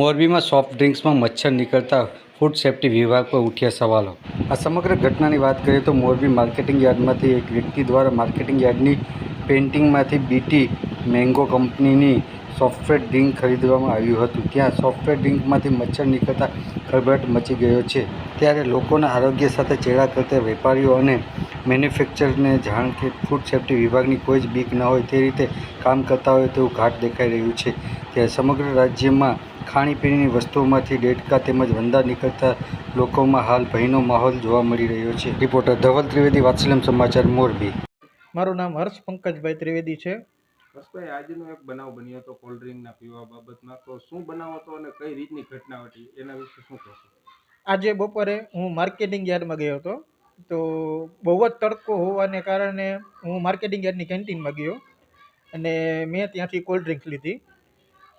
મોરબીમાં સોફ્ટ ડ્રિંક્સમાં મચ્છર નીકળતા ફૂડ સેફ્ટી વિભાગ પર ઉઠ્યા સવાલો. આ સમગ્ર ઘટનાની વાત કરીએ તો મોરબી માર્કેટિંગ યાર્ડમાંથી એક વ્યક્તિ દ્વારા માર્કેટિંગ યાર્ડની પેઇન્ટિંગમાંથી બીટી મેંગો કંપનીની સોફ્ટવેર ડ્રિંક ખરીદવામાં આવ્યું હતું. ત્યાં સોફ્ટવેર ડ્રિંકમાંથી મચ્છર નીકળતા ખળભળાટ મચી ગયો છે. ત્યારે લોકોના આરોગ્ય સાથે ચેડા કરતા વેપારીઓ અને મેન્યુફેક્ચરને જાણ કે ફૂડ સેફ્ટી વિભાગની કોઈ જ બીક ન હોય તે રીતે કામ કરતા હોય તેવું ઘાટ દેખાઈ રહ્યું છે ત્યારે સમગ્ર રાજ્યમાં ખાણીપીણીની વસ્તુઓમાંથી ડેટકા તેમજ વંદા નીકળતા લોકોમાં હાલ ભયનો માહોલ જોવા મળી રહ્યો છે. રિપોર્ટર ધવલ ત્રિવેદી વાત્સલ્યમ સમાચાર મોરબી. મારું નામ હર્ષ પંકજભાઈ ત્રિવેદી છે. હર્ષભાઈ આજનો એક બનાવ બન્યો હતો કોલ્ડ ડ્રિંકના પીવા બાબતમાં. તો શું બનાવ હતો અને કઈ રીતની ઘટના હતી? એના વિશે શું કહેશો? આજે બપોરે હું માર્કેટિંગ યાર્ડમાં ગયો હતો. તો બહુ જ તડકો હોવાને કારણે હું માર્કેટિંગ યાર્ડની કેન્ટીનમાં ગયો અને મેં ત્યાંથી કોલ્ડ ડ્રિંક્સ લીધી.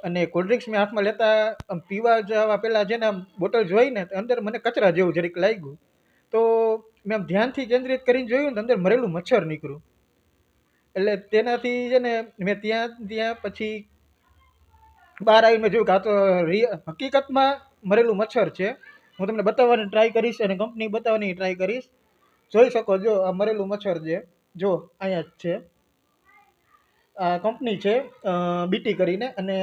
અને કોલ્ડ ડ્રિંક્સ મેં હાથમાં લેતા આમ પીવા જવા પહેલાં છે આમ બોટલ જોઈને અંદર મને કચરા જેવું જરીક લાગ્યું. તો મેં આમ ધ્યાનથી કેન્દ્રિત કરીને જોયું ને અંદર મરેલું મચ્છર નીકળ્યું. એટલે તેનાથી છે ને મેં ત્યાં ત્યાં પછી બહાર આવીને મેં જોયું કે આ તો હકીકતમાં મરેલું મચ્છર છે. હું તમને બતાવવાની ટ્રાય કરીશ અને કંપની બતાવવાની ટ્રાય કરીશ. જોઈ શકો જો આ મરેલું મચ્છર છે. જો અહીંયા જ છે. આ કંપની છે બીટી કરીને અને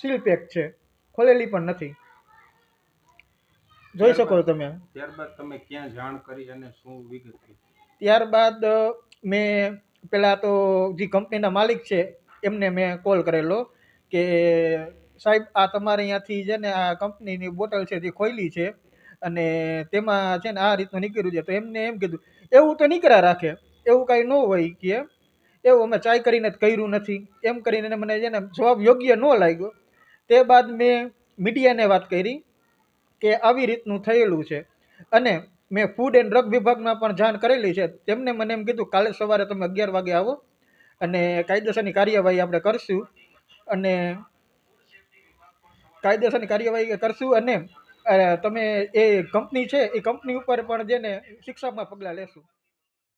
સીલ પેક છે. ખોલેલી પણ નથી. જોઈ શકો છો તમે. ત્યારબાદ તમે ક્યાં જાણ કરી અને શું વિગત? ત્યારબાદ મેં પહેલાં તો જે કંપનીના માલિક છે એમને મેં કોલ કરેલો કે સાહેબ આ તમારે અહીંયાથી છે ને આ કંપનીની બોટલ છે જે ખોલી છે. અને તેમાં છે ને આ રીતનું નીકળ્યું છે. તો એમને એમ કીધું, એવું તો નીકળ્યા રાખે, એવું કાંઈ ન હોય કે એવું અમે ટ્રાય કરીને જ કર્યું નથી. એમ કરીને મને છે ને જવાબ યોગ્ય ન લાગ્યો. તે બાદ મેં મીડિયાને વાત કરી કે આવી રીતનું થયેલું છે. અને મેં ફૂડ એન્ડ ડ્રગ વિભાગમાં પણ જાણ કરેલી છે. તેમને મને એમ કીધું, કાલે સવારે તમે અગિયાર વાગે આવો અને કાયદેસરની કાર્યવાહી આપણે કરશું અને કાયદેસરની કાર્યવાહી કરશું અને તમે એ કંપની છે એ કંપની ઉપર પણ જેને શિક્ષામાં પગલાં લેશું.